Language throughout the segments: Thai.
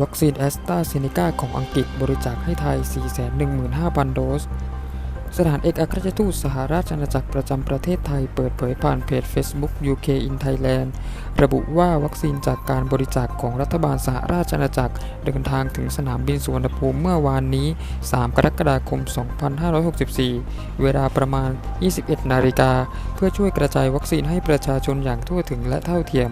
วัคซีนแอสตราเซเนกาของอังกฤษบริจาคให้ไทย 415,000 โดส สถานเอกอัครราชทูตสหราชอาณาจักรประจำประเทศไทยเปิดเผยผ่านเพจ Facebook UK in Thailand ระบุว่าวัคซีนจากการบริจาคของรัฐบาลสหราชอาณาจักรเดินทางถึงสนามบินสุวรรณภูมิเมื่อวานนี้ 3 กรกฎาคม 2564 เวลาประมาณ 21 นาฬิกา เพื่อช่วยกระจายวัคซีนให้ประชาชนอย่างทั่วถึงและเท่าเทียม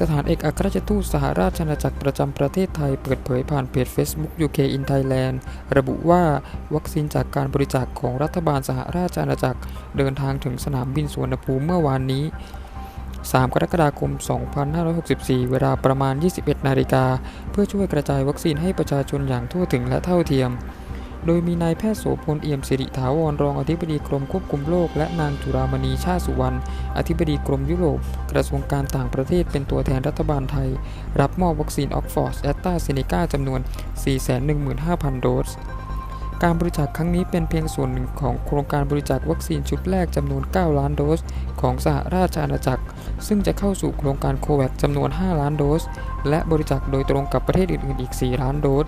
สถานเอกอัครราชทูตสหราชอาณาจักรประจำประเทศไทยเปิดเผยผ่านเพจ Facebook UK in Thailand ระบุว่าวัคซีนจากการบริจาคของรัฐบาลสหราชอาณาจักรเดินทางถึงสนามบินสุวรรณภูมิเมื่อวานนี้ 3 กรกฎาคม 2564 เวลาประมาณ 21 นาฬิกา เพื่อช่วยกระจายวัคซีนให้ประชาชนอย่างทั่วถึงและเท่าเทียม โดยมีนายแพทย์โสพลเอี่ยมสิริถาวรรองอธิบดีกรมควบคุมโรคและนางจุรามณีชาสุวรรณอธิบดีกรมยุโรป กระทรวงการต่างประเทศเป็นตัวแทนรัฐบาลไทย รับมอบวัคซีนออกฟอร์ดแอตตาเซเนกาจำนวน 415,000 โดสการบริจาคครั้งนี้เป็นเพียงส่วนหนึ่งของโครงการบริจาควัคซีนชุดแรกจำนวน 9 ล้านโดส ของสหราชอาณาจักร ซึ่งจะเข้าสู่โครงการโควัคจำนวน 5 ล้านโดส และบริจาคโดยตรงกับประเทศอื่นๆอีก 4 ล้านโดส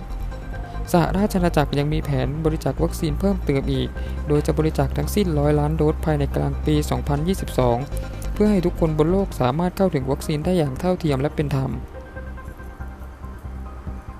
สหราชอาณาจักรยังมีแผนบริจาควัคซีนเพิ่มเติมอีก โดยจะบริจาคทั้งสิ้นร้อยล้านโดสภายในกลางปี 2022 เพื่อให้ทุกคนบนโลกสามารถเข้าถึงวัคซีนได้อย่างเท่าเทียมและเป็นธรรม